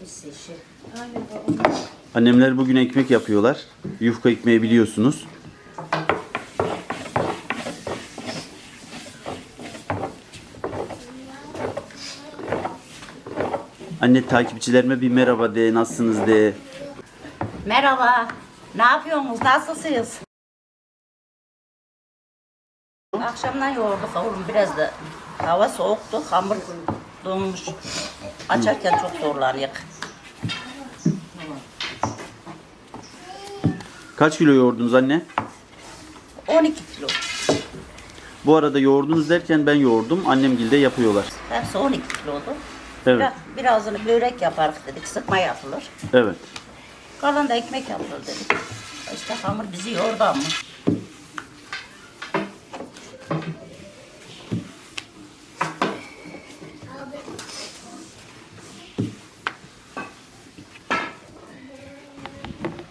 Mis işi. Aynen babam. Annemler bugün ekmek yapıyorlar. Yufka ekmeği biliyorsunuz. Anne takipçilerime bir merhaba de, nasılsınız de. Merhaba. Ne yapıyorsunuz? Nasılsınız? Akşamdan yoğurduk oğlum biraz da. Hava soğuktu, hamur donmuş. Açarken çok zorlanıyor. Kaç kilo yoğurdunuz anne? 12 kilo. Bu arada yoğurdunuz derken ben yoğurdum. Annemgil de yapıyorlar. Hepsi 12 kilodu. Evet. Biraz, birazını börek yaparız dedik, sıkma yapılır. Evet. Kalan da ekmek yapılır dedik. İşte hamur bizi yordu ama.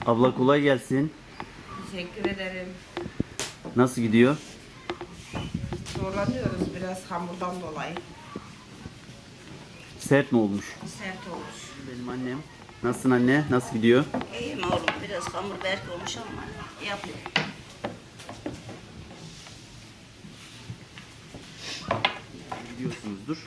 Abla kolay gelsin. Teşekkür ederim. Nasıl gidiyor? Zorlanıyoruz biraz hamurdan dolayı. Sert mi olmuş? Sert olmuş. Benim annem. Nasılsın anne? Nasıl gidiyor? İyiyim oğlum, biraz hamur belki olmuş ama yapıyor. Biliyorsunuzdur.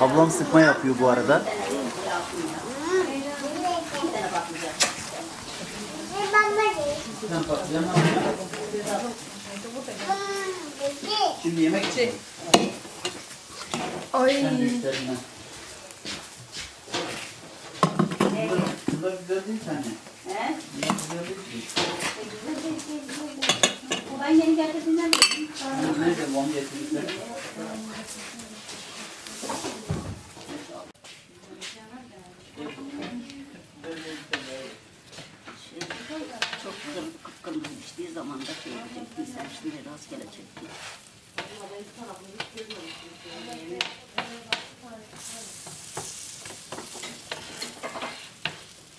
Ablam sıkma yapıyor bu arada. Şimdi yemek için. Ay. Sen büyüklerinden. Bunda güzel değil ki anne. He? Niye güzel değil ki? Bu ben yeni getirdiğinden beri. Nerede bu onu getirdikleri?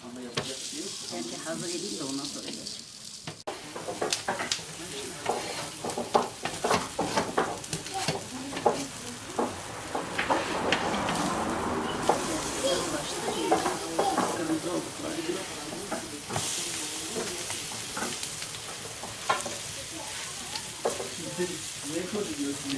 Ama yapacak bir şey yok. Hazır edeyim de ondan sonra. Niye koyuyorsun?